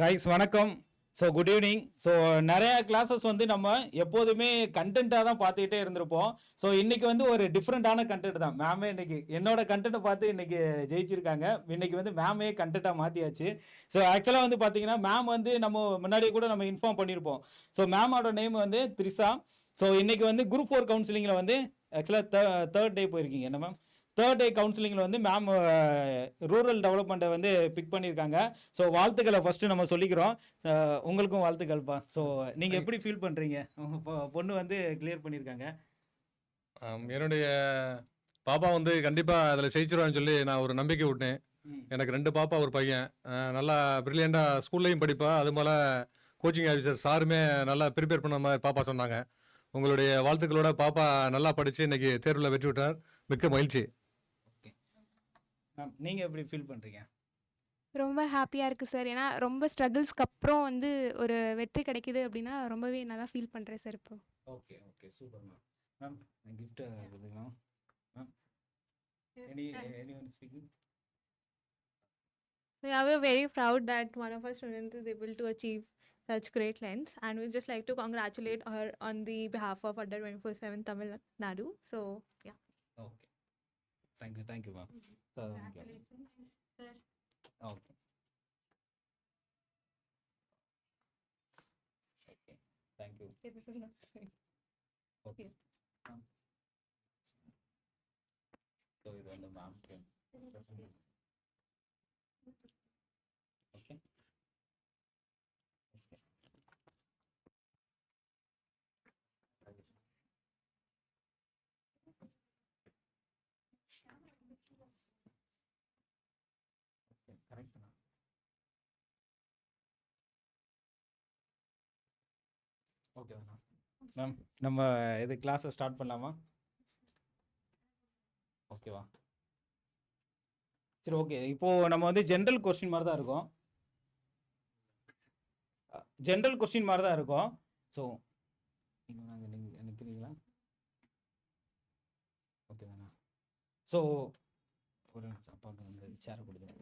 Guys வணக்கம். So good evening so நிறைய classes வந்து நம்ம எப்போதுமே கண்டென்ட்டாக தான் பார்த்துக்கிட்டே இருந்திருப்போம். ஸோ இன்றைக்கி வந்து ஒரு டிஃப்ரெண்ட்டான கண்டென்ட் தான். மேமே இன்றைக்கி என்னோட கண்டென்ட்டை பார்த்து இன்றைக்கி ஜெயிச்சிருக்காங்க. இன்னைக்கு வந்து மேமே கண்டென்ட்டாக மாற்றியாச்சு ஸோ ஆக்சுவலாக வந்து பார்த்தீங்கன்னா மேம் வந்து நம்ம முன்னாடியே கூட நம்ம இன்ஃபார்ம் பண்ணியிருப்போம் ஸோ மேமோட நேம் வந்து த்ரிஷா. ஸோ இன்றைக்கி வந்து குரூப் ஃபோர் கவுன்சிலிங்கில் வந்து ஆக்சுவலாக தேர்ட் டே போயிருக்கீங்க. என்ன மேம் தேர்ட் டே கவுன்சிலிங்கில் வந்து மேம் ரூரல் டெவலப்மெண்ட்டை வந்து பிக் பண்ணியிருக்காங்க ஸோ வாழ்த்துக்களை ஃபஸ்ட்டு நம்ம சொல்லிக்கிறோம். உங்களுக்கும் வாழ்த்துக்கள்ப்பா ஸோ நீங்கள் எப்படி ஃபீல் பண்ணுறீங்க பொண்ணு வந்து கிளியர் பண்ணியிருக்காங்க என்னுடைய பாப்பா வந்து கண்டிப்பாக அதில் ஜெயிச்சிருவான்னு சொல்லி நான் ஒரு நம்பிக்கை விட்டேன். எனக்கு ரெண்டு பாப்பா ஒரு பையன். நல்லா ப்ரில்லியண்டாக ஸ்கூல்லையும் படிப்பா. அது போல் கோச்சிங் ஆஃபீஸர் சாருமே நல்லா ப்ரிப்பேர் பண்ண மாதிரி பாப்பா சொன்னாங்க. உங்களுடைய வாழ்த்துக்களோட பாப்பா நல்லா படித்து இன்னைக்கு தேர்வில் வெற்றி விட்டார் மிக்க மகிழ்ச்சி. மேம் நீங்கள் எப்படி ஃபீல் பண்ணுறீங்க ரொம்ப ஹாப்பியாக இருக்குது சார் ஏன்னா ரொம்ப ஸ்ட்ரகிள்ஸ்க்கு அப்புறம் வந்து ஒரு வெற்றி கிடைக்குது அப்படின்னா ரொம்பவே நல்லா ஃபீல் பண்ணுறேன் சார் இப்போ okay okay super ma'am ma'am gift கொடுக்கலாம் ma'am any any one speaking Yeah, we're very proud that one of our students is able to achieve such great lengths, and we'd just like to congratulate her on the behalf of Adda 24 7 Tamil Nadu. So, yeah. Okay thank you thank you ma'am so sir. Okay okay thank you okay so இது வந்து மேம்க்கு okay correct தான் okay ma'am நம்ம இது கிளாஸை start பண்ணலாமா? ஓகேவா சரி ஓகே இப்போது நம்ம வந்து ஜென்ரல் கொஸ்டின் மாதிரி தான் இருக்கும். ஜென்ரல் கொஸ்டின் மாதிரி தான் இருக்கும். ஸோ நீங்கள் நாங்கள் நீங்கள் நிற்கிறீங்களா ஓகே தானே ஸோ ஒரு நிமிஷம் அப்பாவுக்கு வந்து சேர கொடுத்துருங்க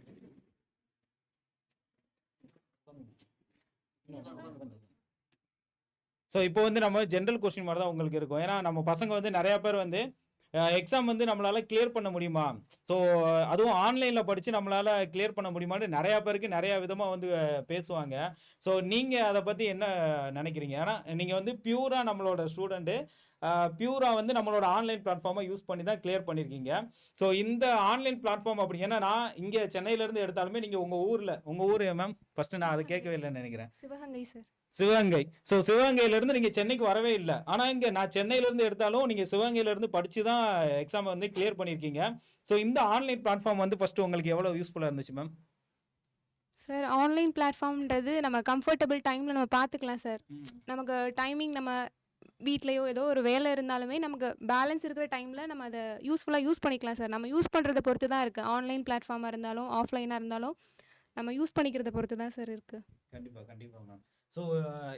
ஸோ இப்போ வந்து நம்ம ஜென்ரல் கொஸ்டின் மாதிரி தான் உங்களுக்கு இருக்கும். ஏன்னா நம்ம பசங்க வந்து நிறையா பேர் வந்து எக்ஸாம் வந்து நம்மளால கிளியர் பண்ண முடியுமா? ஸோ அதுவும் ஆன்லைனில் படித்து நம்மளால கிளியர் பண்ண முடியுமான்னு நிறையா பேருக்கு நிறையா விதமாக வந்து பேசுவாங்க. ஸோ நீங்கள் அதை பற்றி என்ன நினைக்கிறீங்க? ஏன்னா நீங்கள் வந்து பியூராக நம்மளோட ஸ்டூடெண்ட்டு பியூராக வந்து நம்மளோட ஆன்லைன் பிளாட்ஃபார்மை யூஸ் பண்ணி தான் கிளியர் பண்ணியிருக்கீங்க ஸோ இந்த ஆன்லைன் பிளாட்ஃபார்ம் அப்படி ஏன்னா நான் இங்கே சென்னையிலேருந்து எடுத்தாலுமே நீங்கள் உங்கள் ஊரில் உங்கள் ஊர் மேம் ஃபஸ்ட்டு நான் அதை கேட்கவே இல்லைன்னு நினைக்கிறேன். சிவகங்கை சார் சிவகங்கை. ஸோ சிவகங்கையில இருந்து நீங்க சென்னைக்கு வரவே இல்லை. ஆனா இங்க நான் சென்னையில இருந்து எடுத்தாலும் நீங்க சிவகங்கையில இருந்து படிச்சு தான் எக்ஸாம் வந்து கிளியர் பண்ணியிருக்கீங்க ஸோ இந்த ஆன்லைன் பிளாட்ஃபார்ம் வந்து ஃபர்ஸ்ட் உங்களுக்கு எவ்வளவு யூஸ்ஃபுல்லா இருந்துச்சு மேம் சார் ஆன்லைன் பிளாட்ஃபார்ம்ன்றது நம்ம கம்ஃபர்டபுள் டைமில் நம்ம பார்த்துக்கலாம் சார் நமக்கு டைமிங் நம்ம வீட்லேயோ ஏதோ ஒரு வேலை இருந்தாலுமே நமக்கு பேலன்ஸ் இருக்கிற டைமில் நம்ம அதை யூஸ்ஃபுல்லாக யூஸ் பண்ணிக்கலாம் சார் நம்ம யூஸ் பண்ணுறத பொறுத்து தான் இருக்குது ஆன்லைன் பிளாட்ஃபார்மாக இருந்தாலும் ஆஃப்லைனாக இருந்தாலும் நம்ம யூஸ் பண்ணிக்கிறத பொறுத்து தான் சார் இருக்குது கண்டிப்பா கண்டிப்பா மேம் ஸோ uh,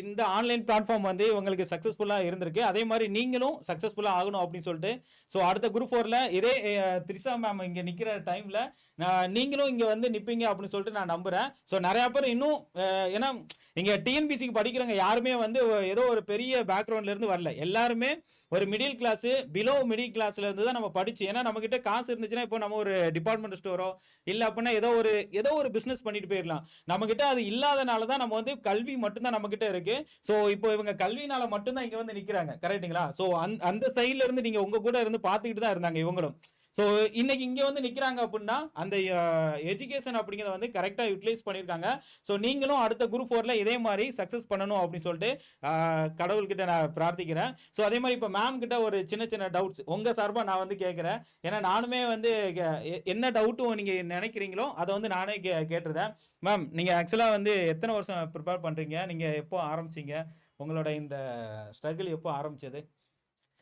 இந்த ஆன்லைன் பிளாட்ஃபார்ம் வந்து உங்களுக்கு சக்ஸஸ்ஃபுல்லாக இருந்திருக்கு. அதே மாதிரி நீங்களும் சக்ஸஸ்ஃபுல்லாக ஆகணும் அப்படின்னு சொல்லிட்டு ஸோ அடுத்த குரூப் ஃபோரில் இதே uh, த்ரிஷா மேம் இங்கே நிற்கிற டைமில் நீங்களும் இங்கே வந்து நிற்பீங்க அப்படின்னு சொல்லிட்டு நான் நம்புகிறேன் ஸோ நிறையா பேர் இன்னும் uh, ஏன்னா இங்கே டிஎன்பிசிக்கு படிக்கிறவங்க யாருமே வந்து ஏதோ ஒரு பெரிய பேக்ரவுண்ட்லேருந்து வரல. எல்லாருமே ஒரு மிடில் கிளாஸு பிலோ மிடில் கிளாஸ்லேருந்து தான் நம்ம படிச்சு ஏன்னா நம்மக்கிட்ட காசு இருந்துச்சுன்னா இப்போ நம்ம ஒரு டிபார்ட்மெண்ட் ஸ்டோரோ இல்லை அப்படின்னா ஏதோ ஒரு ஏதோ ஒரு பிஸ்னஸ் பண்ணிட்டு போயிடலாம் நம்மக்கிட்ட அது இல்லாதனால தான் நம்ம வந்து கல்வி மட்டும்தான் நம்மக்கிட்ட இருக்குது ஸோ இப்போ இவங்க கல்வினால மட்டும்தான் இங்கே வந்து நிற்கிறாங்க கரெக்ட்டுங்களா ஸோ அந் அந்த சைட்லேருந்து நீங்கள் உங்கள் கூட இருந்து பார்த்துக்கிட்டு தான் இருந்தாங்க இவங்களும். ஸோ இன்னைக்கு இங்கே வந்து நிற்கிறாங்க அப்படின்னா அந்த எஜுகேஷன் அப்படிங்கிறத வந்து கரெக்டாக யூட்டிலைஸ் பண்ணியிருக்காங்க. ஸோ நீங்களும் அடுத்த குரூப் ஃபோரில் இதே மாதிரி சக்ஸஸ் பண்ணணும் அப்படின்னு சொல்லிட்டு கடவுள்கிட்ட நான் பிரார்த்திக்கிறேன். ஸோ அதே மாதிரி இப்போ மேம் கிட்ட ஒரு சின்ன சின்ன டவுட்ஸ் உங்கள் சார்பாக நான் வந்து கேட்குறேன். ஏன்னா நானுமே வந்து கே- என்ன டவுட்டும் நீங்கள் நினைக்கிறீங்களோ அதை வந்து நானே கே கேட்டிருந்தேன். மேம் நீங்கள் ஆக்சுவலாக வந்து எத்தனை வருஷம் ப்ரிப்பேர் பண்ணுறீங்க நீங்கள் எப்போ ஆரம்பிச்சீங்க? உங்களோட இந்த ஸ்ட்ரகிள் எப்போ ஆரம்பிச்சது?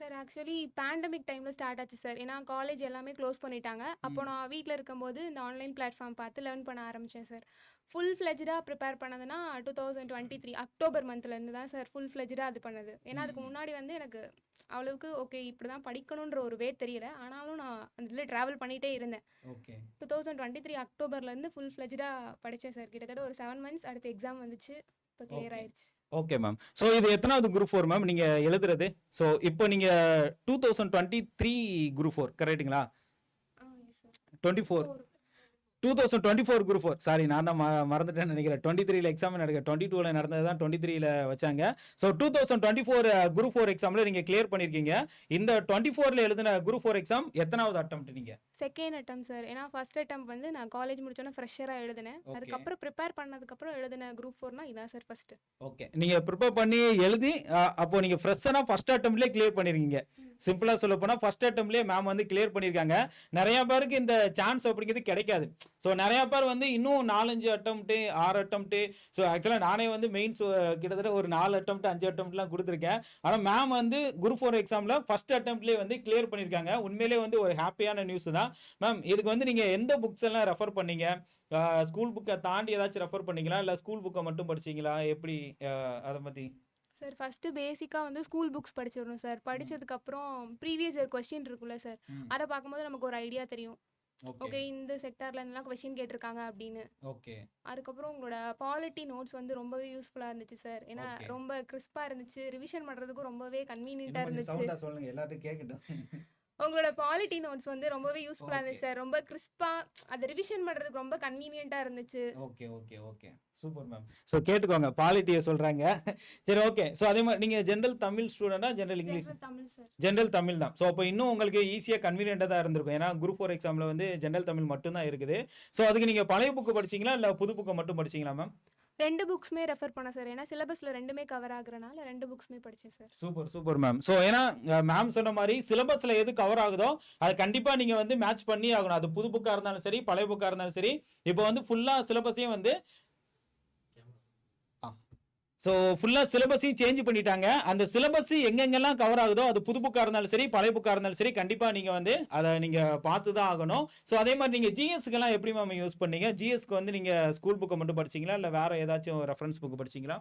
சார் ஆக்சுவலி பேண்டமிக் டைமில் ஸ்டார்ட் ஆச்சு சார் ஏன்னா காலேஜ் எல்லாமே க்ளோஸ் பண்ணிட்டாங்க. அப்போ. நான் வீட்டில் இருக்கும்போது இந்த ஆன்லைன் பிளாட்ஃபார்ம் பார்த்து லேர்ன் பண்ண ஆரம்பித்தேன் சார் ஃபுல் ஃப்ளெஜ்டாக prepare பண்ணதுன்னா two thousand twenty three October மந்த்லேருந்து தான் சார் ஃபுல் ஃப்ளெஜ்டாக அது பண்ணது. ஏன்னா அதுக்கு. முன்னாடி வந்து எனக்கு அவ்வளவுக்கு ஓகே இப்படி தான் படிக்கணுன்ற ஒரு வே தெரியல. ஆனாலும் நான் அந்த இதில் ட்ராவல் பண்ணிகிட்டே இருந்தேன். Okay two thousand twenty three அக்டோபர்லேருந்து full ஃப்ளெஜ்டாக படித்தேன் சார் கிட்டத்தட்ட ஒரு செவன் மந்த்ஸ் அடுத்து எக்ஸாம் வந்துச்சு. இப்போ கிளியர். ஆயிடுச்சு ஓகே மேம் ஸோ இது எத்தனாவது குரூப் ஃபோர் மேம் நீங்க எழுதுறது. ஸோ இப்போ நீங்க two thousand twenty three group four sir twenty four two thousand twenty four group four sorry நான் தான் ம- மறந்துட்டேன்னு நினைக்கிறேன். டுவெண்ட்டி த்ரீல எக்ஸாம் நடக்க டுவெண்ட்டி டூவில் நடந்தது தான் டுவெண்ட்டி த்ரீல வச்சாங்க. So two thousand twenty four group four எக்ஸாமில் நீங்கள் கிளியர் பண்ணியிருக்கீங்க இந்த டுவெண்ட்டி ஃபோரில் எழுதின குரூப் ஃபோர் எக்ஸாம் எத்தனாவது அட்டம் நீங்கள் செகண்ட் அட்டம் சார் ஏன்னா ஃபர்ஸ்ட் அட்டம் வந்து நான் காலேஜ் முடிச்சோன்னே ஃப்ரெஷராக எழுதினேன். அதுக்கப்புறம் ப்ரிப்பேர் பண்ணதுக்கப்புறம் எழுதின குரூப் ஃபோர்னா இதான் சார் ஃபர்ஸ்ட் ஓகே நீங்கள் ப்ரிப்பேர் பண்ணி எழுதி அப்போ நீங்கள் ஃப்ரெஷ்ஷாக ஃபர்ஸ்ட் அட்டம்ப்ட்லேயே கிளியர் பண்ணிருக்கீங்க. சிம்பிளாக சொல்ல போனால் ஃபர்ஸ்ட் அட்டம்ப்ட்லேயே மேம் வந்து கிளியர் பண்ணியிருக்காங்க நிறைய பேருக்கு இந்த சான்ஸ் அப்படிங்கிறது கிடைக்காது. ஸோ நிறைய பேர் வந்து இன்னும் நாலஞ்சு அட்டம்ப்ட்டு ஆறு அட்டம்ப்ட்டு ஸோ ஆக்சுவலாக நானே வந்து மெயின்ஸ் கிட்டத்தட்ட ஒரு நாலு அட்டம்ப்ட் அஞ்சு அட்டம்ப்ட்லாம் கொடுத்துருக்கேன். ஆனால் மேம் வந்து குரூப் ஃபோர் எக்ஸாமில் ஃபர்ஸ்ட் அட்டம்ப்ட்லேயே வந்து கிளியர் பண்ணியிருக்காங்க உண்மையிலேயே வந்து ஒரு ஹாப்பியான நியூஸ் தான். மேம் இதுக்கு வந்து நீங்கள் எந்த புக்ஸ் எல்லாம் ரெஃபர் பண்ணீங்க? ஸ்கூல் புக்கை தாண்டி ஏதாச்சும் ரெஃபர் பண்ணீங்களா? இல்லை ஸ்கூல் புக்கை மட்டும் படிச்சீங்களா? எப்படி அதை பற்றி சார் ஃபஸ்ட்டு பேசிக்காக வந்து ஸ்கூல் புக்ஸ் படிச்சிடணும் சார் படிச்சதுக்கப்புறம் ப்ரீவியஸ் இயர் கொஸ்டின் இருக்குல்ல சார் அதை பார்க்கும்போது நமக்கு ஒரு ஐடியா தெரியும். ஓகே இந்த செக்டார்ல இருந்தெல்லாம் கொஸ்டின் கேட்டிருக்காங்க அப்படின்னு. ஓகே அதுக்கப்புறம் உங்களோட பாலிட்டி நோட்ஸ் வந்து ரொம்பவே யூஸ்ஃபுல்லாக இருந்துச்சு சார் ஏன்னா. ரொம்ப கிறிஸ்பாக இருந்துச்சு. ரிவிஷன் பண்ணுறதுக்கும் ரொம்பவே கன்வீனியண்ட்டாக இருந்துச்சு. சொல்லுங்க. எல்லாரும் கேட்கட்டும் உங்களோட பாலிட்டி நோட்ஸ் வந்து ரொம்பவே யூஸ்ஃபுல்லாக Okay. இருந்துச்சு சார் ரொம்ப கிறிஸ்பாக அதை ரிவிஷன் பண்ணுறதுக்கு ரொம்ப கன்வீனியண்ட்டாக இருந்துச்சு. Okay okay okay super ma'am so கேட்டுக்கோங்க. பாலிட்டியை சொல்றாங்க. சரி ஓகே ஸோ அதே மாதிரி நீங்க general Tamil ஸ்டூடெண்டா general English General Tamil sir general Tamil தான். ஸோ அப்போ இன்னும் உங்களுக்கு ஈஸியாக கன்வீனியண்டாக தான் இருந்திருக்கும். ஏன்னா குரூப் ஃபோர் எக்ஸாமில் வந்து ஜென்ரல் தமிழ் மட்டும்தான் இருக்குது. ஸோ அதுக்கு நீங்கள் பழைய புக்கு படிச்சீங்களா இல்லை புது புக்கை மட்டும் படிச்சீங்களா மேம் ரெண்டு புக்ஸ்மே ரெஃபர் பண்ண சார். ஏன்னா சிலபஸில் ரெண்டுமே கவர் ஆகுறனால ரெண்டு புக்ஸ்மே படித்தேன் sir. Super super ma'am so ஏன்னா மேம் சொன்ன மாதிரி சிலபஸில் எது கவர் ஆகுதோ அது கண்டிப்பாக நீங்கள் வந்து மேட்ச் பண்ணி ஆகணும். அது புது புக்காக இருந்தாலும் சரி பழைய புக்காக இருந்தாலும் சரி இப்போ வந்து ஃபுல்லாக சிலபஸையும் வந்து ஸோ ஃபுல்லாக சிலபஸையும் சேஞ்ச் பண்ணிட்டாங்க. அந்த சிலபஸ் எங்கெங்கெல்லாம் கவர் ஆகுதோ அது புது புக்காக இருந்தாலும் சரி பழைய புக்காக இருந்தாலும் சரி கண்டிப்பாக நீங்கள் வந்து அதை நீங்கள் பார்த்து தான் ஆகணும். ஸோ அதே மாதிரி நீங்கள் ஜிஎஸ்க்கெல்லாம் எப்படி மேம் யூஸ் பண்ணீங்க? ஜிஎஸ்க்கு வந்து நீங்கள் ஸ்கூல் புக்கை மட்டும் படிச்சீங்களா? இல்லை வேறு ஏதாச்சும் ரெஃபரன்ஸ் புக் படிச்சீங்களா?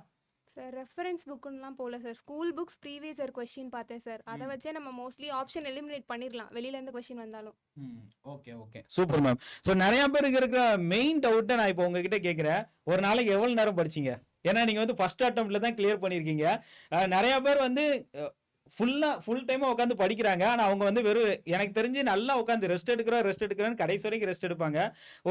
சார் ரெஃபரன்ஸ் புக்குன்னெலாம் போகல sir. School books previous year question பார்த்தேன் சார். அதை. வச்சே நம்ம மோஸ்ட்லி ஆப்ஷன் எலிமினேட் பண்ணிடலாம் வெளியிலேருந்து கொஸ்டின் வந்தாலும். Okay okay super ma'am so நிறைய பேருக்கு இருக்கிற மெயின் டவுட்டை நான் இப்போ உங்ககிட்ட கேட்குறேன். ஒரு நாளைக்கு எவ்வளோ நேரம் படிச்சீங்க? ஏன்னா நீங்கள் வந்து ஃபர்ஸ்ட் அட்டம்ப்ட்ல தான் கிளியர் பண்ணியிருக்கீங்க நிறைய பேர் வந்து ஃபுல்லாக ஃபுல் டைமாக உட்காந்து படிக்கிறாங்க. ஆனால் அவங்க வந்து வெறும் எனக்கு தெரிஞ்சு நல்லா உட்காந்து ரெஸ்ட் எடுக்கிறோம் ரெஸ்ட் எடுக்கிறோன்னு கடைசி வரைக்கும் ரெஸ்ட் எடுப்பாங்க.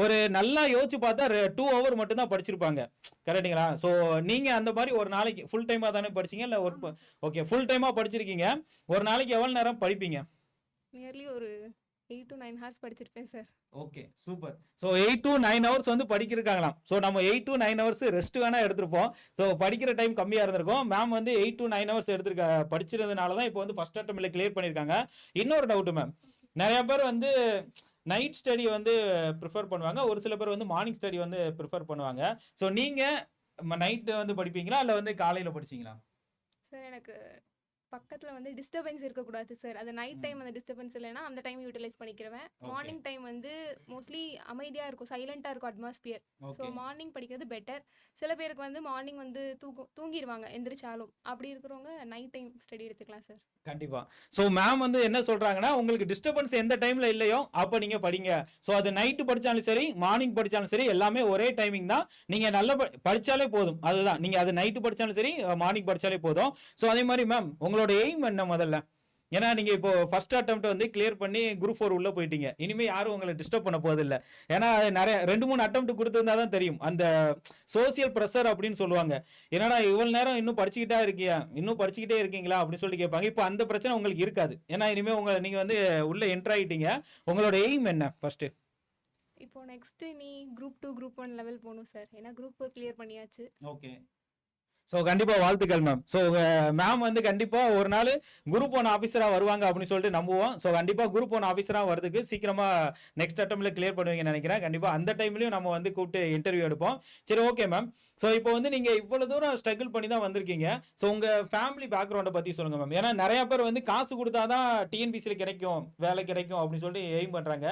ஒரு நல்லா யோசிச்சு பார்த்தா டூ ஹவர் மட்டும் தான் படிச்சிருப்பாங்க. கரெக்டுங்களா ஸோ நீங்கள் அந்த மாதிரி ஒரு நாளைக்கு ஃபுல் டைமாக தானே படிச்சீங்க? இல்லை ஒர்க் ஓகே ஃபுல் டைமாக படிச்சிருக்கீங்க. ஒரு நாளைக்கு எவ்வளோ நேரம் படிப்பீங்க? நியர்லி ஒரு eight to nine hours படிச்சிருப்பேன் sir okay super so eight to nine hours வந்து படிக்கிருக்காங்களாம். ஸோ நம்ம eight to nine hours rest வேணா எடுத்திருப்போம். ஸோ படிக்கிற டைம் கம்மியாக இருந்திருக்கும். மேம் வந்து எயிட் டு நைன் ஹவர்ஸ் எடுத்திருக்க படிச்சிருந்தனால தான் இப்போ வந்து ஃபர்ஸ்ட் அட்டம்ல கிளியர் பண்ணியிருக்காங்க இன்னொரு டவுட் மேம் நிறைய பேர் வந்து நைட் ஸ்டடி வந்து ப்ரிஃபர் பண்ணுவாங்க. ஒரு சில பேர் வந்து மார்னிங் ஸ்டடி வந்து ப்ரிஃபர் பண்ணுவாங்க. ஸோ நீங்கள் நைட்டு வந்து படிப்பீங்களா? இல்லை வந்து காலையில் படிச்சீங்களா? சார் எனக்கு பக்கத்தில் வந்து டிஸ்டர்பன்ஸ் இருக்கக்கூடாது சார் அது நைட். டைம் அந்த டிஸ்டர்பன்ஸ் இல்லைன்னா அந்த டைம் யூட்டிலைஸ் பண்ணிக்கிறேன் மார்னிங் டைம் வந்து மோஸ்ட்லி அமைதியாக இருக்கும் சைலண்ட்டாக இருக்கும் அட்மாஸ்பியர் ஸோ மார்னிங் படிக்கிறது பெட்டர் சில பேருக்கு வந்து மார்னிங் வந்து தூக்கும் தூங்கிடுவாங்க எந்திரிச்சாலும். அப்படி இருக்கிறவங்க நைட் டைம் ஸ்டடி எடுத்துக்கலாம் சார் கண்டிப்பா. ஸோ மேம் வந்து என்ன சொல்றாங்கன்னா உங்களுக்கு டிஸ்டர்பன்ஸ் எந்த டைம்ல இல்லையோ அப்போ நீங்க படிங்க. ஸோ அது நைட்டு படிச்சாலும் சரி மார்னிங் படிச்சாலும் சரி எல்லாமே ஒரே டைமிங் தான். நீங்க நல்ல படித்தாலே படிச்சாலே போதும். அதுதான். நீங்க அது நைட்டு படிச்சாலும் சரி மார்னிங் படிச்சாலே போதும். ஸோ அதே மாதிரி மேம் உங்களோட எய்ம் என்ன முதல்ல? ஏன்னா நீங்க இப்போ ஃபர்ஸ்ட் அட்டம்ப்ட் வந்து கிளியர் பண்ணி குரூப் ஃபோர் உள்ள போயிட்டீங்க. இனிமே யாரும் உங்களை டிஸ்டர்ப் பண்ண போதில்ல ஏன்னா நிறைய ரெண்டு மூணு அட்டம்ப்ட் கொடுத்திருந்தா தான் தெரியும். அந்த சோசியல் ப்ரெஷர் அப்படின்னு சொல்லுவாங்க. என்னடா இவ்வளவு நேரம் இன்னும் படிச்சுக்கிட்டா இருக்கியா? இன்னும் படிச்சுக்கிட்டே இருக்கீங்களா? அப்படின்னு சொல்லி கேட்பாங்க. இப்போ அந்த பிரச்சனை உங்களுக்கு இருக்காது. ஏன்னா இனிமே உங்க நீங்க வந்து உள்ள என்டர் ஆயிட்டீங்க. உங்களோட எய்ம் என்ன ஃபர்ஸ்ட் இப்போ நெக்ஸ்ட்டு நீ group two group one level போகணும் சார் ஏன்னா குரூப் ஃபோர் கிளியர் பண்ணியாச்சு. ஓகே ஸோ கண்டிப்பாக வாழ்த்துக்கள் மேம் ஸோ மேம் வந்து கண்டிப்பாக ஒரு நாள் குரூப் ஒன் ஆஃபீஸராக வருவாங்க அப்படின்னு சொல்லிட்டு நம்புவோம். ஸோ கண்டிப்பாக குரூப் ஒன் ஆஃபீஸராக வரதுக்கு சீக்கிரமாக நெக்ஸ்ட் அட்டம்ல கிளியர் பண்ணுவீங்கன்னு நினைக்கிறேன். கண்டிப்பாக அந்த டைம்லையும் நம்ம வந்து கூப்பிட்டு இன்டர்வியூ எடுப்போம். சரி ஓகே மேம் ஸோ இப்போ வந்து நீங்கள் இவ்வளோ தூரம் ஸ்ட்ரகிள் பண்ணி தான் வந்திருக்கீங்க. ஸோ உங்கள் ஃபேமிலி பேக்ரவுண்டை பற்றி சொல்லுங்கள் மேம் ஏன்னா நிறையா பேர் வந்து காசு கொடுத்தா தான் டிஎன்பிசியில் கிடைக்கும் வேலை கிடைக்கும் அப்படின்னு சொல்லிட்டு எய்ம் பண்ணுறாங்க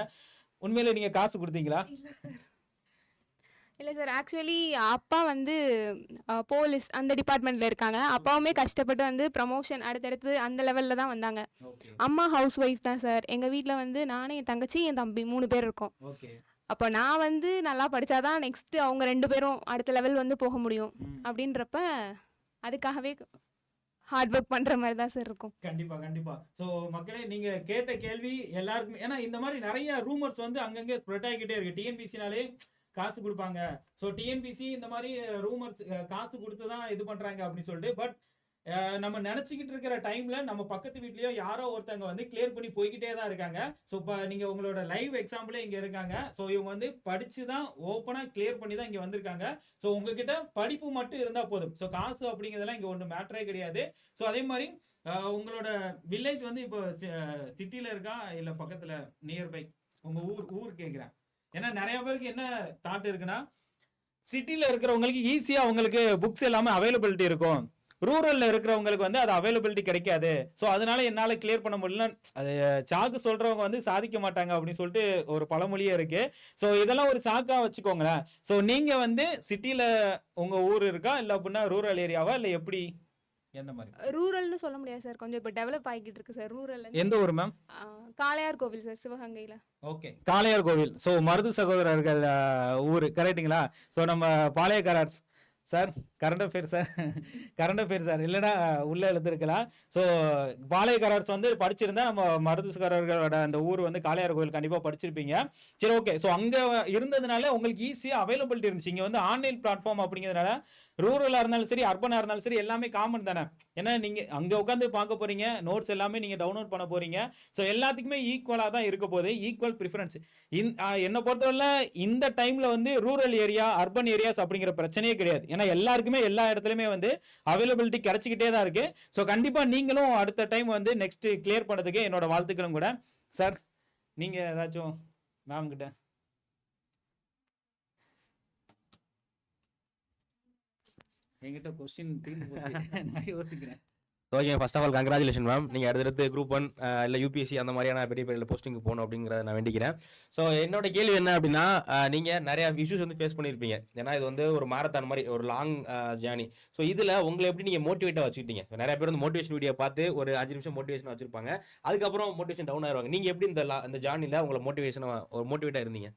உண்மையில் நீங்கள் காசு கொடுத்தீங்களா? இல்லை சார் ஆக்சுவலி அப்பா வந்து போலீஸ் அந்த டிபார்ட்மெண்ட்டில் இருக்காங்க. அப்பாவுமே கஷ்டப்பட்டு வந்து ப்ரமோஷன் அடுத்தடுத்து அந்த லெவலில் தான் வந்தாங்க. அம்மா ஹவுஸ் ஒய்ஃப் தான் சார் எங்கள் வீட்டில் வந்து நானும் என் தங்கச்சி என் தம்பி மூணு பேர் இருக்கோம். அப்போ நான் வந்து நல்லா படித்தாதான் நெக்ஸ்ட்டு அவங்க ரெண்டு பேரும் அடுத்த லெவல் வந்து போக முடியும். அப்படின்றப்ப அதுக்காகவே ஹார்ட் ஒர்க் பண்ணுற மாதிரி தான் சார் இருக்கும். கண்டிப்பா கண்டிப்பா. சோ மக்களே நீங்க கேட்ட கேள்வி எல்லாருக்குமே ஏன்னா இந்த மாதிரி நிறைய ரூமர்ஸ் வந்து அங்கங்க ஸ்ப்ரெட் ஆகிக்கிட்டே இருக்கு. டிஎன்பிசினாலே காசு கொடுப்பாங்க. ஸோ டிஎன்பிசி இந்த மாதிரி ரூமர்ஸ் காசு கொடுத்து தான் இது பண்ணுறாங்க அப்படின்னு சொல்லிட்டு பட் நம்ம நினச்சிக்கிட்டு இருக்கிற டைம்ல நம்ம பக்கத்து வீட்லயோ யாரோ ஒருத்தவங்க வந்து கிளியர் பண்ணி போய்கிட்டே தான் இருக்காங்க. ஸோ இப்போ நீங்க உங்களோட லைவ் எக்ஸாம்பிளே இங்க இருக்காங்க. ஸோ இவங்க வந்து படிச்சு தான் ஓப்பனாக கிளியர் பண்ணி தான் இங்க வந்திருக்காங்க. ஸோ உங்ககிட்ட படிப்பு மட்டும் இருந்தால் போதும். ஸோ காசு அப்படிங்கிறதெல்லாம் இங்க ஒன்றும் மேட்டரே கிடையாது. ஸோ அதே மாதிரி உங்களோட வில்லேஜ் வந்து இப்போ சிட்டியில் இருக்கா? இல்லை பக்கத்தில் நியர்பை உங்க ஊர் ஊர் கேட்குறேன் ஏன்னா நிறைய பேருக்கு என்ன தாட் இருக்குன்னா சிட்டியில் இருக்கிறவங்களுக்கு ஈஸியாக அவங்களுக்கு புக்ஸ் எல்லாமே அவைலபிலிட்டி இருக்கும். ரூரலில் இருக்கிறவங்களுக்கு வந்து அது அவைலபிலிட்டி கிடைக்காது. ஸோ அதனால என்னால் கிளியர் பண்ண முடியல அது சாக்கு சொல்கிறவங்க வந்து சாதிக்க மாட்டாங்க அப்படின்னு சொல்லிட்டு ஒரு பழமொழியே இருக்குது ஸோ இதெல்லாம் ஒரு சாக்காக வச்சுக்கோங்களேன். ஸோ நீங்கள் வந்து சிட்டியில் உங்கள் ஊர் இருக்கா? இல்லை அப்படின்னா ரூரல் ஏரியாவா இல்லை எப்படி? எந்த மாதிரி? ரூரல்னு சொல்ல முடியாது சார். கொஞ்சம் இப்போ டெவலப் ஆகிக்கிட்டு இருக்கு சார் ரூரல் எந்த ஊர் மேம் காளையார் கோவில் சார் சிவகங்கையில். ஓகே. காளையார் கோவில். ஸோ மருது சகோதரர்கள் ஊர். கரெக்ட்டுங்களா ஸோ நம்ம பாளையக்காரர்ஸ் sir current affair sir. Current affair sir. இல்லைன்னா உள்ள எழுதிருக்கலாம் ஸோ பாளையக்காரர்ஸ் வந்து படிச்சிருந்தா நம்ம மருதுசகாரர்களோட அந்த ஊர் வந்து காளையார் கோவில் கண்டிப்பாக படிச்சிருப்பீங்க. சரி ஓகே ஸோ அங்கே இருந்ததுனால உங்களுக்கு ஈஸியாக அவைலபிலிட்டி இருந்துச்சு. இங்கே வந்து ஆன்லைன் பிளாட்ஃபார்ம் அப்படிங்கிறதுனால ரூரலாக இருந்தாலும் சரி அர்பனாக இருந்தாலும் சரி எல்லாமே காமன் தானே. ஏன்னா நீங்கள் அங்கே உட்காந்து பார்க்க போகிறீங்க நோட்ஸ் எல்லாமே நீங்கள் டவுன்லோட் பண்ண போகிறீங்க ஸோ எல்லாத்துக்குமே ஈக்குவலாக தான் இருக்க போகுது. ஈக்குவல் ப்ரிஃபரன்ஸ் இன் என்னை பொறுத்தவரை இந்த டைமில் வந்து ரூரல் ஏரியா அர்பன் ஏரியாஸ் அப்படிங்கிற பிரச்சனையே கிடையாது. ஏன்னா எல்லாருக்குமே எல்லா இடத்துலையுமே வந்து அவைலபிலிட்டி கிடைச்சிக்கிட்டே தான் இருக்குது ஸோ கண்டிப்பாக நீங்களும் அடுத்த டைம் வந்து நெக்ஸ்ட்டு கிளியர் பண்ணதுக்கு என்னோட வாழ்த்துக்களும் கூட. சார் நீங்கள் ஏதாச்சும் மேம் கிட்ட என்கிட்ட கொஸ்டின் தீர்ந்து நான் யோசிக்கிறேன். Okay first of all congratulation ma'am நீங்கள் அடுத்தடுத்து குரூப் ஒன் இல்லை யூபிஎஸ்சி அந்த மாதிரியான பெரிய பெரிய போஸ்டிங் போகணும் அப்படிங்கிறத நான் வேண்டிக்கிறேன். ஸோ என்னோட கேள்வி என்ன அப்படின்னா நீங்கள் நிறையா இஷ்யூஸ் வந்து ஃபேஸ் பண்ணியிருப்பீங்க ஏன்னா இது வந்து ஒரு மாரத்தான் மாதிரி ஒரு லாங் ஜேர்னி ஸோ இதில் உங்களை எப்படி நீங்கள் மோட்டிவேட்டாக வச்சுக்கிட்டீங்க? நிறைய பேர் வந்து மோட்டிவேஷன் வீடியோ பார்த்து ஒரு அஞ்சு நிமிஷம் மோட்டிவேஷன் வச்சிருப்பாங்க. அதுக்கப்புறம் மோட்டிவேஷன் டவுன் ஆயிருவாங்க. நீங்கள் எப்படி இந்த la- இந்த ஜேர்னியில் உங்களை மோட்டிவேஷனாக ஒரு மோட்டிவேட்டாக இருந்தீங்க?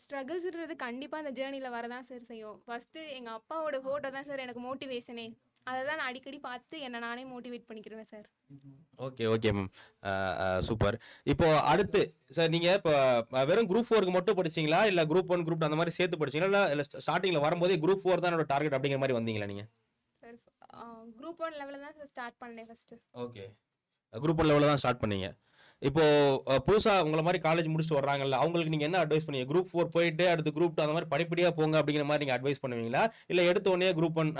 ஸ்ட்ரகிள்ஸ்ன்றது கண்டிப்பாக இந்த ஜேர்னியில் வரதான் சார் செய்யும். ஃபஸ்ட்டு எங்கள் அப்பாவோட ஃபோட்டோ தான் சார் எனக்கு மோட்டிவேஷனே அதை தான் நான் அடிக்கடி பார்த்து என்னை நானே மோட்டிவேட் பண்ணிக்கிறேன் sir okay okay ma'am super இப்போ அடுத்து சார் நீங்கள் இப்போ வெறும் குரூப் ஃபோருக்கு மட்டும் படிச்சீங்களா? இல்லை குரூப் ஒன் குரூப் அந்த மாதிரி சேர்த்து படிச்சீங்களா? இல்லை இல்லை ஸ்டார்டிங்கில் வரும்போதே குரூப் ஃபோர் தான் என்னோட டார்கெட் அப்படிங்கிற மாதிரி வந்தீங்களா நீங்கள் சார் குரூப் ஒன் லெவலில் தான் சார் ஸ்டார்ட் பண்ணேன் ஃபஸ்ட்டு ஓகே குரூப் ஒன் லெவலில் தான் ஸ்டார்ட் பண்ணீங்க. இப்போ அஹ், புதுசா உங்களை மாதிரி காலேஜ் முடிச்சுட்டு வர்றாங்கல்ல அவங்களுக்கு நீங்க என்ன அட்வைஸ் பண்ணுவீங்க? குரூப் ஃபோர் போயிட்டு அடுத்து குரூப் டூ அந்த மாதிரி படிப்படியா போங்க அப்படிங்கிற மாதிரி நீங்க அட்வைஸ் பண்ணுவீங்களா? இல்ல எடுத்த உடனே குரூப் ஒன்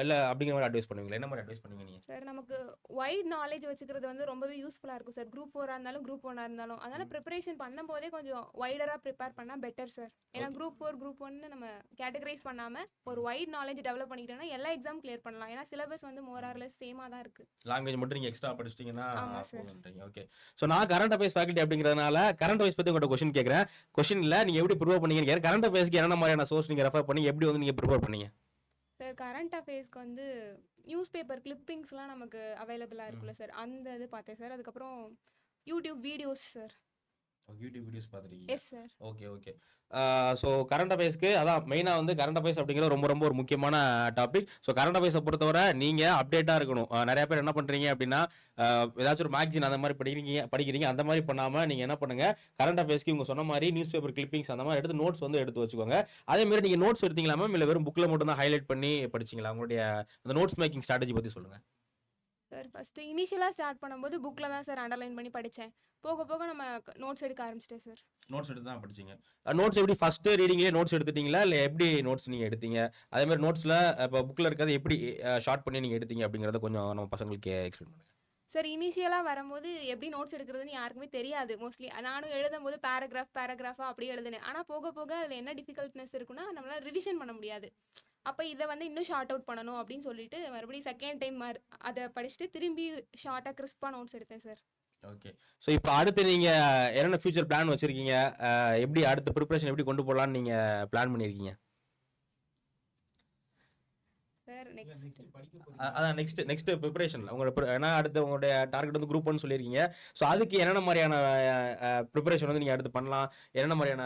இல்ல அப்படிங்கிற மாதிரி அட்வைஸ் பண்ணுவீங்களா? என்ன மாதிரி அட்வைஸ் பண்ணுவீங்க சார் நமக்கு வைட் நாலேஜ் வச்சுக்கிறது வந்து ரொம்பவே யூஸ்ஃபுல்லாக இருக்கும் சார். குரூப் ஃபோராக இருந்தாலும் குரூப் ஒன்னாக இருந்தாலும். அதனால் ப்ரிப்பரேஷன் பண்ணும்போதே கொஞ்சம் வைடராக ப்ரிப்பேர் பண்ணால் பெட்டர் சார் ஏன்னா குரூப் ஃபோர் குரூப் ஒன்னு நம்ம கேட்டகரைஸ் பண்ணாமல் ஒரு வைட் நாலேஜ் டெவலப் பண்ணிக்கிட்டோம்னா எல்லா எக்ஸாம் கிளியர் பண்ணலாம். ஏன்னா சிலபஸ் வந்து மோரார்லெஸ் சேமாக தான் இருக்குது லாங்குவேஜ் மட்டும் நீங்க எக்ஸ்ட்ரா படிச்சிட்டீங்கன்னா ஓகே ஸோ நான் கரண்ட் அஃபேர்ஸ் ஃபேக்கல்ட்டி அப்படிங்கிறதுனால கரண்ட் அஃபேர்ஸ் பத்தி உங்கள்கிட்ட கொஸ்டின் கேட்குறேன் இல்லை நீங்க எப்படி ப்ரிப்பேர் பண்ணீங்க கரண்ட் அஃபேர்ஸ்க்கு என்ன மாதிரியான சோர்ஸ் நீங்க ரெஃபர் பண்ணி எப்படி வந்து நீங்க ப்ரிப்பேர் பண்ணீங்க? சார் கரண்ட் அஃபேர்ஸ்க்கு வந்து நியூஸ் பேப்பர் கிளிப்பிங்ஸ்லாம் நமக்கு அவைலபிளாக இருக்குல்ல சார் அந்த இது பார்த்தேன் சார் அதுக்கப்புறம் YouTube videos sir YouTube videos பார்த்துருக்கீங்க? Yes sir okay okay so current அஃபேர்ஸ்க்கு அதான் மெயினாக வந்து கரண்ட் அஃபேர்ஸ் அப்படிங்கிறது ரொம்ப ரொம்ப ஒரு முக்கியமான டாபிக் ஸோ கரண்ட் அஃபேர்ஸை பொறுத்தவரை நீங்கள் அப்டேட்டாக இருக்கணும். அஹ் நிறைய பேர் என்ன பண்ணுறீங்க அப்படின்னா அஹ் ஏதாச்சும் ஒரு மேக்சின் அந்த மாதிரி படிக்கிறீங்க படிக்கிறீங்க அந்த மாதிரி பண்ணாமல் நீங்கள் என்ன பண்ணுங்க கரண்ட் அஃபேர்ஸ்க்கு இவங்க சொன்ன மாதிரி நியூஸ் பேப்பர் கிளிப்பிங்ஸ் அந்த மாதிரி எடுத்து நோட்ஸ் வந்து எடுத்து வச்சுக்கோங்க. அதே மாதிரி நீங்கள் நோட்ஸ் எடுத்தீங்களா மேம் இல்லை வெறும் புக்கில் மட்டும் தான் ஹைலைட் பண்ணி படிச்சிங்களா? உங்களுடைய அந்த நோட்ஸ் மேக்கிங் ஸ்ட்ராட்டஜி பற்றி சொல்லுங்கள் சார் ஃபஸ்ட்டு இனிஷியலாக ஸ்டார்ட் பண்ணும்போது புக்கில் தான் சார் அண்டர்லைன் பண்ணி படித்தேன் போக போக நம்ம நோட்ஸ் எடுக்க ஆரம்பிச்சிட்டேன் சார். நோட்ஸ் எடுத்து தான் படிச்சீங்க. நோட்ஸ் எப்படி ஃபர்ஸ்ட் ரீடிங்லேயே நோட்ஸ் எடுத்துட்டீங்களா? இல்லை எப்படி நோட்ஸ் நீங்கள் எடுத்தீங்க? அதே மாதிரி நோட்ஸில் இப்போ புக்கில் இருக்கிறது எப்படி ஷார்ட் பண்ணி நீங்கள் எடுத்தீங்க அப்படிங்கிறத கொஞ்சம் நம்ம பசங்களுக்கு எக்ஸ்பிளைன் பண்ணுங்க. சார் இனிஷியலாக வரும்போது எப்படி நோட்ஸ் எடுக்கிறதுன்னு யாருக்குமே தெரியாது. மோஸ்ட்லி நானும் எழுதும்போது பேராகிராஃப் பேராகிராஃபாக அப்படியே எழுதுனேன். ஆனால் போக போக அதில் என்ன டிஃபிகல்ட்னஸ் இருக்குன்னா நம்மளால் ரிவிஷன் பண்ண முடியாது. அப்போ இதை வந்து இன்னும் ஷார்ட் அவுட் பண்ணணும் அப்படின்னு சொல்லிட்டு மறுபடியும் செகண்ட் டைம் அதை படிச்சுட்டு திரும்பி ஷார்ட்டாக கிறிஸ்பாக நோட்ஸ் எடுத்தேன் சார் ஓகே ஸோ இப்போ அடுத்து நீங்கள் என்னென்ன ஃபியூச்சர் பிளான் வச்சுருக்கீங்க? எப்படி அடுத்த ப்ரிப்பரேஷன் எப்படி கொண்டு போகலான்னு நீங்கள் பிளான் பண்ணியிருக்கீங்க அதான் நெக்ஸ்ட் நெக்ஸ்ட் ப்ரிப்பரேஷன் உங்களோட ஏன்னா அடுத்து உங்களுடைய டார்கெட் வந்து குரூப் சொல்லியிருக்கீங்க ஸோ அதுக்கு என்னென்ன மாதிரியான ப்ரிப்பரேஷன் வந்து நீங்கள் அடுத்து பண்ணலாம்? என்னென்ன மாதிரியான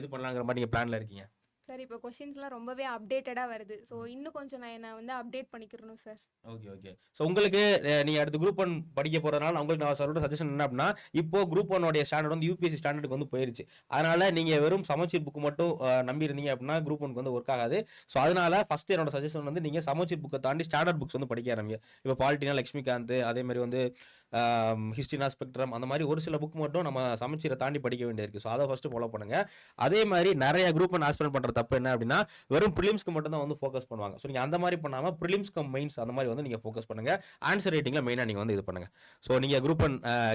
இது பண்ணலாங்கிற மாதிரி நீங்கள் பிளானில் இருக்கீங்க? சார் இப்போ கொஷின்ஸ்லாம் ரொம்பவே அப்டேட்டடாக வருது. ஸோ இன்னும் கொஞ்சம் நான் என்னை வந்து அப்டேட் பண்ணிக்கிறணும் சார் ஓகே ஓகே ஸோ உங்களுக்கு அஹ், நீங்க அடுத்து குரூப் ஒன் படிக்க போறதுனால உங்களுக்கு நான் சொல்ற சஜஷன் என்ன அப்படின்னா இப்போ குரூப் ஒன்னோடைய ஸ்டாண்டர்ட் வந்து யூபிஎஸ்சி ஸ்டாண்டர்டுக்கு வந்து போயிருச்சு. அதனால நீங்க வெறும் சமச்சீர் புக் மட்டும் நம்பி இருந்தீங்க அப்படின்னா குரூப் ஒனுக்கு வந்து ஒர்க் ஆகாது. ஸோ அதனால ஃபர்ஸ்ட் என்னோட சஜஷன் வந்து நீங்க சமச்சீர் புக்கை தாண்டி ஸ்டாண்டர்ட் புக்ஸ் வந்து படிக்க ஆரம்பிங்க. இப்போ பாலிட்டினா லக்ஷ்மிகாந்த் அதே மாதிரி வந்து ஹிஸ்ட்ரினா ஸ்பெக்ட்ரம் அந்த மாதிரி ஒரு சில புக் மட்டும் நம்ம சமச்சீரை தாண்டி படிக்க வேண்டியிருக்கு. ஸோ அதை ஃபர்ஸ்ட் ஃபாலோ பண்ணுங்க. அதே மாதிரி நிறைய குரூப் ஒன் ஆஸ்பிரண்ட் பண்ற தப்பு என்ன அப்படின்னா வெறும் ப்ரிலிம்ஸ்க்கு மட்டும் தான் வந்து ஃபோக்கஸ் பண்ணுவாங்க. ஸோ நீங்க அந்த மாதிரி பண்ணாம ப்ரிலிம்ஸ் கம் மெயின்ஸ் அந்த மாதிரி வந்து நீங்க ஃபோக்கஸ் பண்ணுங்க. ஆன்சர் ரேட்டிங்ல மெயினாக நீங்க வந்து இது பண்ணுங்க. ஸோ நீங்க குரூப்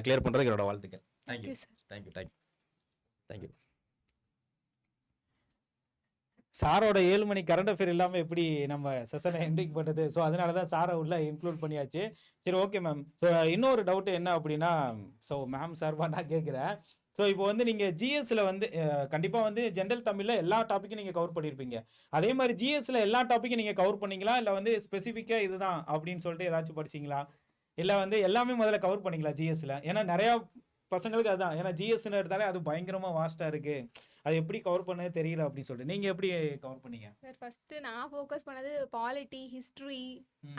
கிளியர் பண்றதுக்கு என்னோட வாழ்த்துக்கள். தேங்க்யூ தேங்க்யூ தேங்க்யூ தேங்க்யூ சாரோட ஏழு மணி கரண்ட் அஃபேர் இல்லாமல் எப்படி நம்ம செஷனை எண்டிங் பண்ணுறது ஸோ அதனால தான் சாரை உள்ள இன்க்ளூட் பண்ணியாச்சு. சரி ஓகே மேம் ஸோ இன்னொரு டவுட்டு என்ன அப்படின்னா ஸோ மேம் சார்பாக நான் கேட்குறேன் ஸோ இப்போ வந்து நீங்கள் ஜிஎஸ்ல வந்து கண்டிப்பாக வந்து ஜென்ரல் தமிழில் எல்லா டாப்பிக்கும் நீங்கள் கவர் பண்ணியிருப்பீங்க அதே மாதிரி ஜிஎஸ்ல எல்லா டாப்பிக்கும் நீங்கள் கவர் பண்ணீங்களா? இல்லை வந்து ஸ்பெசிஃபிக்காக இதுதான் அப்படின்னு சொல்லிட்டு ஏதாச்சும் படிச்சிங்களா? இல்லை வந்து எல்லாமே முதல்ல கவர் பண்ணிங்களா ஜிஎஸ்ல ஏன்னா நிறையா பசங்களுக்கு அதுதான் ஏன்னா ஜிஎஸ்ன்னு எடுத்தாலே அது பயங்கரமாக வாஸ்ட்டாக இருக்குது அது எப்படி கவர் பண்ணது தெரியல அப்படின்னு சொல்லிட்டு. நீங்கள் எப்படி கவர் பண்ணீங்க? சார் ஃபஸ்ட்டு நான் ஃபோக்கஸ் பண்ணது பாலிட்டி ஹிஸ்ட்ரி.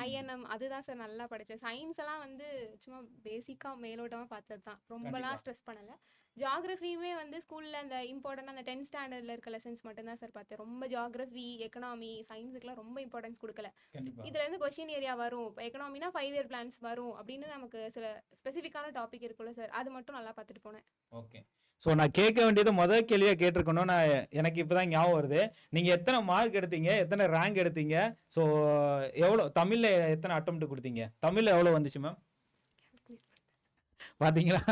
ஐஎன்எம் அதுதான் சார் நல்லா படித்தேன் சயின்ஸ் எல்லாம் வந்து சும்மா பேசிக்காக மேலோட்டமாக பார்த்தது தான் ரொம்பலாம். ஸ்ட்ரெஸ் பண்ணலை. ஜாகிரஃபியுமே வந்து ஸ்கூலில் அந்த இம்பார்ட்டன்ட் அந்த டென்த் ஸ்டாண்டர்டில் இருக்க லெசன்ஸ் மட்டும்தான் சார் பார்த்தேன். ரொம்ப ஜாகிரஃபி எக்கனாமி சயின்ஸுக்குலாம் ரொம்ப இம்பார்ட்டன்ஸ் கொடுக்கல. கண்டிப்பா. இதுல இருந்து கொஸ்டின் ஏரியா வரும். இப்போ எக்கனாமினா ஃபைவ் இயர் பிளான்ஸ் வரும் அப்படின்னு நமக்கு சில ஸ்பெசிஃபிக்கான டாபிக் இருக்குல்ல சார் அது மட்டும் நல்லா பார்த்துட்டு போனேன். ஓகே ஸோ நான் கேட்க வேண்டியது முதல் கேள்வியாக கேட்டிருக்கணும். நான் எனக்கு இப்போதான் ஞாபகம் வருது. நீங்கள் எத்தனை மார்க் எடுத்தீங்க? எத்தனை ரேங்க் எடுத்தீங்க? ஸோ எவ்வளோ தமிழில் எத்தனை அட்டம்ப்ட் கொடுத்தீங்க? தமிழில் எவ்வளோ வந்துச்சு மேம் பாத்தீங்களா?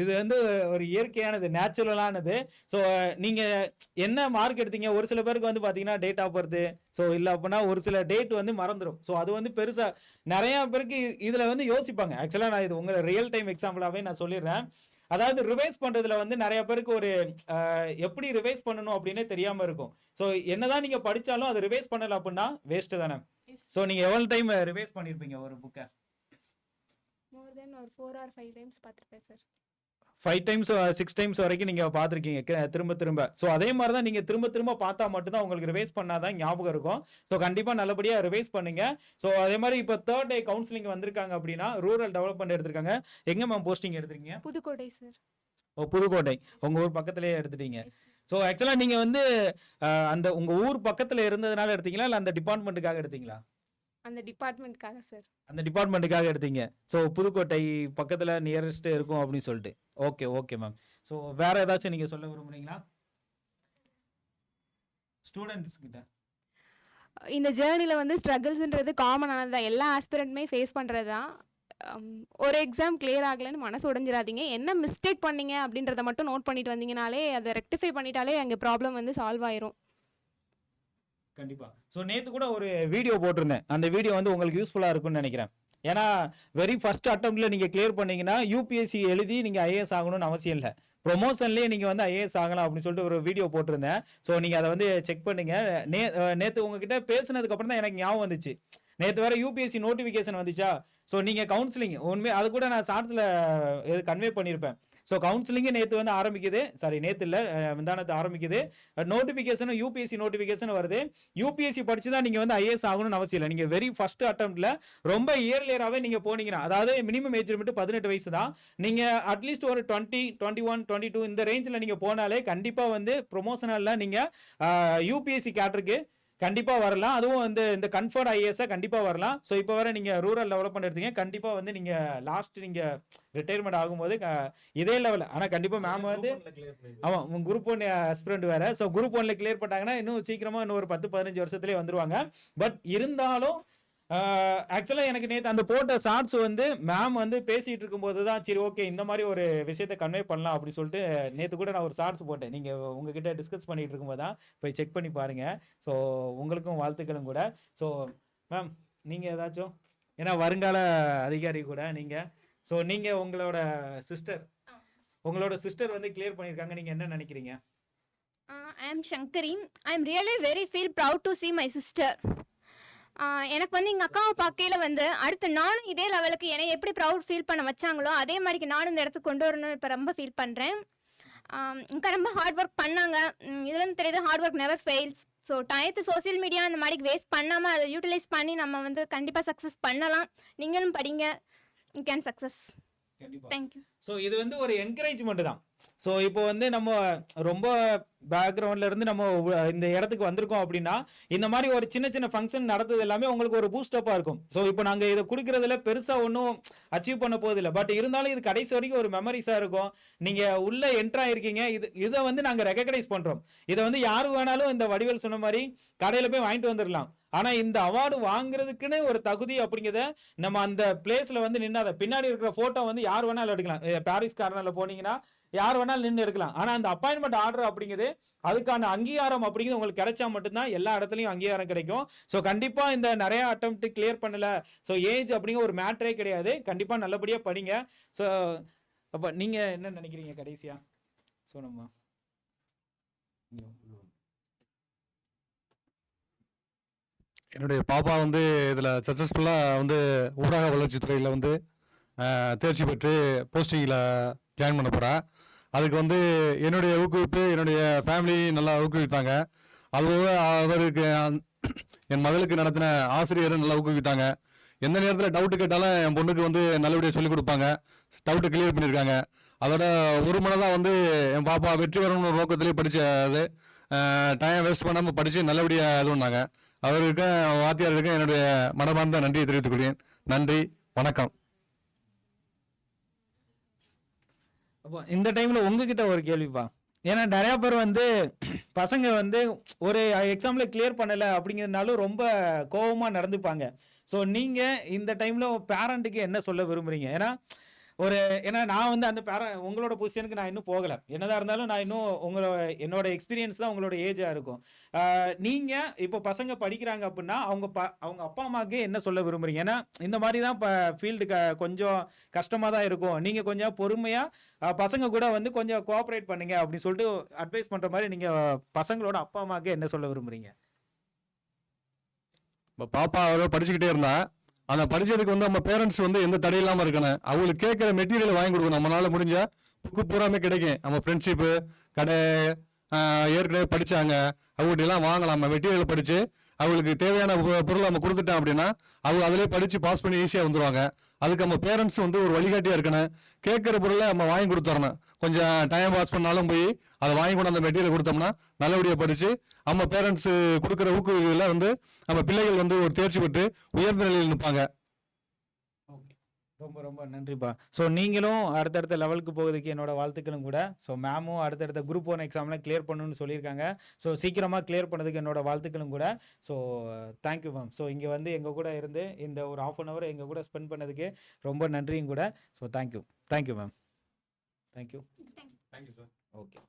இது வந்து ஒரு இயற்கையானது நேச்சுரலானது ஸோ நீங்கள் என்ன மார்க் எடுத்தீங்க? ஒரு சில பேருக்கு வந்து பார்த்தீங்கன்னா டேட் ஆஃப் பர்த் ஸோ இல்லை அப்படின்னா ஒரு சில டேட் வந்து மறந்துடும் ஸோ அது வந்து பெருசாக நிறையா பேருக்கு இதில் வந்து யோசிப்பாங்க. ஆக்சுவலாக நான் இது உங்களை ரியல் டைம் எக்ஸாம்பிளாகவே நான் சொல்லிடுறேன். அதாவது ரிவைஸ் பண்றதுல வந்து நிறைய பேருக்கு ஒரு எப்படி ரிவைஸ் பண்ணணும் அப்படின்னே தெரியாம இருக்கும். ஸோ என்னதான் நீங்க படிச்சாலும் அது ரிவைஸ் பண்ணல அப்படின்னா வேஸ்ட் தானே? ஸோ நீங்க எவ்வளவு டைம் ரிவைஸ் பண்ணிருப்பீங்க ஒரு புக்கை தென் ஒரு ஃபோர் ஆர் ஃபைவ் டைம்ஸ் பார்த்துருப்பேன் sir five times six times வரைக்கும் நீங்க பார்த்துருக்கீங்க திரும்ப திரும்ப. ஸோ அதே மாதிரி தான் நீங்க திரும்ப திரும்ப பார்த்தா மட்டும்தான் உங்களுக்கு ரிவைஸ் பண்ணாதான் ஞாபகம் இருக்கும். ஸோ கண்டிப்பா நல்லபடியா ரிவைஸ் பண்ணுங்க. ஸோ அதே மாதிரி இப்போ தேர்ட் டே கவுன்சிலிங் வந்திருக்காங்க அப்படின்னா ரூரல் டெவலப்மெண்ட் எடுத்திருக்காங்க. எங்க மேம் போஸ்டிங் எடுத்திருக்கீங்க? புதுக்கோட்டை சார் ஓ புதுக்கோட்டை. உங்க ஊர் பக்கத்துலயே எடுத்துட்டீங்க. ஸோ ஆக்சுவலாக நீங்கள் வந்து அஹ், அந்த உங்கள் ஊர் பக்கத்தில் இருந்ததுனால எடுத்தீங்களா? இல்லை அந்த டிபார்ட்மெண்ட்டுக்காக எடுத்தீங்களா? அந்த டிபார்ட்மெண்ட்காக சார் அந்த டிபார்ட்மெண்ட்டுக்காக எடுத்தீங்க. ஸோ புதுக்கோட்டை பக்கத்தில் நியரஸ்ட் இருக்கும் அப்படின்னு சொல்லிட்டு. ஓகே ஓகே மேம் ஸோ வேற ஏதாச்சும் நீங்கள் சொல்ல விரும்புறீங்களா? ஸ்டூடெண்ட்ஸ் கிட்ட. இந்த ஜேர்னியில் வந்து ஸ்ட்ரகிள்ஸ்ன்றது காமனானது தான் எல்லா ஆஸ்பிரண்ட்டுமே ஃபேஸ் பண்ணுறது தான் ஒரு எக்ஸாம் clear ஆகலைன்னு மனசு உடைஞ்சிராதீங்க என்ன மிஸ்டேக் பண்ணீங்க அப்படின்றத மட்டும் நோட் பண்ணிட்டு வந்தீங்கனாலே அதை ரெக்டிஃபை பண்ணிட்டாலே அங்கே ப்ராப்ளம் வந்து சால்வ் ஆயிரும். கண்டிப்பா. ஸோ நேத்து கூட ஒரு வீடியோ போட்டிருந்தேன். அந்த வீடியோ வந்து உங்களுக்கு யூஸ்ஃபுல்லா இருக்கும்னு நினைக்கிறேன். ஏன்னா வெரி ஃபர்ஸ்ட் அட்டம்ப்ட்ல நீங்க கிளியர் பண்ணீங்கன்னா யூபிஎஸ்சி எழுதி நீங்க ஐஏஎஸ் ஆகணும்னு அவசியம் இல்லை. ப்ரொமோஷன்லேயே நீங்கள் வந்து ஐஏஎஸ் ஆகலாம் அப்படின்னு சொல்லிட்டு ஒரு வீடியோ போட்டிருந்தேன். ஸோ நீங்கள் அதை வந்து செக் பண்ணுங்க. நே நேற்று உங்ககிட்ட பேசுனதுக்கப்புறம் தான் எனக்கு ஞாபகம் வந்துச்சு. நேற்று வேற யூபிஎஸ்சி நோட்டிஃபிகேஷன் வந்துச்சா? ஸோ நீங்கள் கவுன்சிலிங் உண்மை அது கூட நான் ஷார்ட்ஸ்ல கன்வே பண்ணியிருப்பேன். ஸோ கவுன்சிலிங்கே நேற்று வந்து ஆரம்பிக்குது. சாரி நேற்று இல்லை முந்தானத்து ஆரம்பிக்குது. நோட்டிஃபிகேஷனும் யூபிஎஸ்சி நோட்டிஃபிகேஷன் வருது. யூபிஎஸ்சி படிச்சு தான் நீங்கள் வந்து ஐஏஎஸ் ஆகணும்னு அவசியம் இல்லை. நீங்கள் வெரி ஃபர்ஸ்ட் அட்டம்ப்டில் ரொம்ப இயர்லியராகவே நீங்கள் போனீங்கன்னா அதாவது மினிமம் ஏஜ் லிமிட் பதினெட்டு வயசு தான். நீங்கள் அட்லீஸ்ட் ஒரு twenty twenty one twenty two இந்த ரேஞ்சில் நீங்கள் போனாலே கண்டிப்பாக வந்து ப்ரொமோஷனலில் நீங்கள் யூபிஎஸ்சி கேட்டருக்கு கண்டிப்பாக வரலாம். அதுவும் வந்து இந்த கன்ஃபர்ட் ஐஏஎஸ்ஸாக கண்டிப்பாக வரலாம். ஸோ இப்போ வர நீங்கள் ரூரல் டெவலப்மெண்ட் எடுத்தீங்க. கண்டிப்பாக வந்து நீங்கள் லாஸ்ட் நீங்கள் ரிட்டையர்மெண்ட் ஆகும்போது இதே லெவலில் ஆனால் கண்டிப்பாக மேம் வந்து ஆமாம் உங்கள் குரூப் ஒன் அஸ்பிரண்ட் வேறு. ஸோ குரூப் ஒன்ல கிளியர் பண்ணிட்டாங்கன்னா இன்னும் சீக்கிரமாக இன்னும் ஒரு பத்து பதினஞ்சு வருஷத்துலேயே வந்துருவாங்க. பட் இருந்தாலும் ஆக்சுவலாக எனக்கு நேற்று அந்த போட்ட ஷார்ட்ஸ் வந்து மேம் வந்து பேசிகிட்டு இருக்கும்போது தான் சரி ஓகே இந்த மாதிரி ஒரு விஷயத்தை கன்வே பண்ணலாம் அப்படின்னு சொல்லிட்டு நேற்று கூட நான் ஒரு ஷார்ட்ஸ் போட்டேன். நீங்கள் உங்ககிட்ட டிஸ்கஸ் பண்ணிகிட்டு இருக்கும்போது தான் போய் செக் பண்ணி பாருங்கள் ஸோ உங்களுக்கும் வாழ்த்துக்களும் கூட. ஸோ மேம் நீங்கள் ஏதாச்சும்? ஏன்னா வருங்கால அதிகாரி கூட நீங்கள் ஸோ நீங்கள் உங்களோட சிஸ்டர் உங்களோட சிஸ்டர் வந்து கிளியர் பண்ணியிருக்காங்க. நீங்கள் என்ன நினைக்கிறீங்க? ஐ ஆம் சங்கரின் I am really very feel proud to see my sister எனக்கு வந்து எங்கள் அக்காவை பார்க்கையில வந்து அடுத்து நானும் இதே லெவலுக்கு என்னை எப்படி ப்ரௌட் ஃபீல் பண்ண வச்சாங்களோ அதே மாதிரிக்கு நானும் இந்த இடத்துக்கு கொண்டு வரணும்னு இப்போ ரொம்ப ஃபீல் பண்ணுறேன் இங்கே ரொம்ப ஹார்ட் ஒர்க் பண்ணாங்க. உம், இதுல இருந்து தெரியுது hard work never fails so டயத்து social media அந்த மாதிரி வேஸ்ட் பண்ணாமல் அதை யூட்டிலைஸ் பண்ணி நம்ம வந்து கண்டிப்பாக சக்ஸஸ் பண்ணலாம். நீங்களும் படிங்க. You can success thank you so இது வந்து ஒரு என்கரேஜ்மெண்ட் தான். ஸோ இப்போ வந்து நம்ம ரொம்ப பேக்ரவுண்ட்ல இருந்து நம்ம இந்த இடத்துக்கு வந்திருக்கோம் அப்படின்னா இந்த மாதிரி ஒரு சின்ன சின்ன ஃபங்க்ஷன் நடந்தது எல்லாமே உங்களுக்கு ஒரு பூஸ்டப்பாக இருக்கும். ஸோ இப்போ நாங்கள் இதை கொடுக்கறதுல பெருசாக ஒன்றும் அச்சீவ் பண்ண போதில்லை பட் இருந்தாலும் இது கடைசி வரைக்கும் ஒரு மெமரிஸாக இருக்கும். நீங்கள் உள்ளே என்ட்ரு ஆயிருக்கீங்க. இது இதை வந்து நாங்கள் ரெக்கக்னைஸ் பண்ணுறோம் இதை வந்து யாரு வேணாலும் இந்த வடிவேல் சொன்ன மாதிரி கடையில் போய் வாங்கிட்டு வந்துடலாம் ஆனால் இந்த அவார்டு வாங்குறதுக்குன்னு ஒரு தகுதி அப்படிங்கிறத நம்ம அந்த பிளேஸில் வந்து நின்னாத பின்னாடி இருக்கிற ஃபோட்டோ வந்து யார் வேணாலும் எடுக்கலாம். பாரிஸ் கார்னரில் போனீங்கன்னா யார் வேணாலும் நின்று எடுக்கலாம். ஆனால் அந்த அப்பாயின்மெண்ட் ஆர்டர் அப்படிங்கிறது அதுக்கான அங்கீகாரம் அப்படிங்கிறது உங்களுக்கு கிடைச்சா மட்டும்தான் எல்லா இடத்துலையும் அங்கீகாரம் கிடைக்கும். ஸோ கண்டிப்பாக இந்த நிறைய அட்டம் கிளியர் பண்ணல. ஸோ ஏஜ் அப்படிங்கிற ஒரு மேட்டரே கிடையாது. கண்டிப்பாக நல்லபடியாக படிங்க. ஸோ அப்போ நீங்கள் என்ன நினைக்கிறீங்க கடைசியாக ஸோ நம்ம என்னுடைய பாப்பா வந்து இதில் சக்ஸஸ்ஃபுல்லாக வந்து ஊரக வளர்ச்சித்துறையில் வந்து தேர்ச்சி பெற்று போஸ்டிங்கில் ஜாயின் பண்ண போகிறா அதுக்கு வந்து என்னுடைய ஊக்குவிப்பு என்னுடைய ஃபேமிலி நல்லா ஊக்குவித்தாங்க. அதுபோக அவருக்கு என் மகளுக்கு நடத்தின ஆசிரியரும் நல்லா ஊக்குவித்தாங்க. எந்த நேரத்தில் டவுட்டு கேட்டாலும் என் பொண்ணுக்கு வந்து நல்லபடியாக சொல்லிக் கொடுப்பாங்க. டவுட்டு கிளியர் பண்ணியிருக்காங்க அதோட ஒரு மனதாக வந்து என் பாப்பா வெற்றி பெறணும்னு ஒரு நோக்கத்திலே படித்தது டைம் வேஸ்ட் பண்ணாமல் படித்து நல்லபடியாக இது பண்ணாங்க. அவருக்கும் வாத்தியாருக்கும் என்னுடைய மனமார்ந்த நன்றியை தெரிவித்துக் கொள்கிறேன். நன்றி வணக்கம். அப்போ இந்த டைமில் உங்ககிட்ட ஒரு கேள்விப்பா. ஏன்னா நிறையா பேர் வந்து பசங்க வந்து ஒரு எக்ஸாம்ல கிளியர் பண்ணலை அப்படிங்கிறதுனாலும் ரொம்ப கோபமாக நடந்துப்பாங்க. ஸோ நீங்கள் இந்த டைமில் பேரண்ட்டுக்கு என்ன சொல்ல விரும்புறீங்க? ஏன்னா ஒரு ஏன்னா நான் வந்து அந்த பேர உங்களோட பொசிஷனுக்கு நான் இன்னும் போகலை. என்னதான் இருந்தாலும் நான் இன்னும் உங்களோட என்னோட எக்ஸ்பீரியன்ஸ் தான் உங்களோட ஏஜாக இருக்கும். நீங்கள் இப்போ பசங்க படிக்கிறாங்க அப்படின்னா அவங்க ப அவங்க அப்பா அம்மாவுக்கு என்ன சொல்ல விரும்புறீங்க? ஏன்னா இந்த மாதிரி தான் இப்போ ஃபீல்டு க கொஞ்சம் கஷ்டமாக தான் இருக்கும். நீங்கள் கொஞ்சம் பொறுமையாக பசங்க கூட வந்து கொஞ்சம் கோஆப்ரேட் பண்ணுங்க அப்படின்னு சொல்லிட்டு அட்வைஸ் பண்ணுற மாதிரி நீங்கள் பசங்களோட அப்பா அம்மாவுக்கு என்ன சொல்ல விரும்புறீங்க? இப்போ பாப்பா அவரோட படிச்சுக்கிட்டே இருந்தா அந்த படிச்சதுக்கு வந்து நம்ம பேரண்ட்ஸ் வந்து எந்த தடை இல்லாமல் இருக்கணும். அவங்களுக்கு கேட்குற மெட்டீரியல் வாங்கி கொடுக்கணும். நம்மளால முடிஞ்சா புக்கு பூராமே கிடைக்கும். நம்ம ஃப்ரெண்ட்ஷிப்பு கடை ஏற்கனவே படிச்சாங்க. அவங்ககிட்ட எல்லாம் வாங்கலாம். நம்ம மெட்டீரியல் படிச்சு அவங்களுக்கு தேவையான பொருள் பொருளை நம்ம கொடுத்துட்டோம் அப்படின்னா அவங்க அதிலே படித்து பாஸ் பண்ணி ஈஸியாக வந்துடுவாங்க அதுக்கு நம்ம பேரண்ட்ஸ் வந்து ஒரு வழிகாட்டியாக இருக்கணும். கேட்குற பொருளை நம்ம வாங்கி கொடுத்துறணும் கொஞ்சம் டைம் பாஸ் பண்ணாலும் போய் அதை வாங்கி கொண்டு அந்த மெட்டீரியல் கொடுத்தோம்னா நல்லபடியாக படித்து நம்ம பேரண்ட்ஸு கொடுக்குற ஊக்குவிகளை வந்து நம்ம பிள்ளைகள் வந்து ஒரு தேர்ச்சி பெற்று உயர்ந்த நிலையில் நிற்பாங்க. ரொம்ப ரொம்ப நன்றிப்பா. ஸோ நீங்களும் அடுத்தடுத்த லெவலுக்கு போகிறதுக்கு என்னோட வாழ்த்துக்களும் கூட. ஸோ மேமும் அடுத்தடுத்த குரூப் ஒன் எக்ஸாம்லாம் கிளியர் பண்ணணும்னு சொல்லியிருக்காங்க. ஸோ சீக்கிரமாக கிளியர் பண்ணதுக்கு என்னோட வாழ்த்துக்களும் கூட. ஸோ தேங்க்யூ மேம் ஸோ இங்கே வந்து எங்கள் கூட இருந்து இந்த ஒரு ஆஃப் அன் ஹவர் எங்கள் கூட ஸ்பெண்ட் பண்ணதுக்கு ரொம்ப நன்றியும் கூட. So thank you thank you ma'am thank you thank you sir okay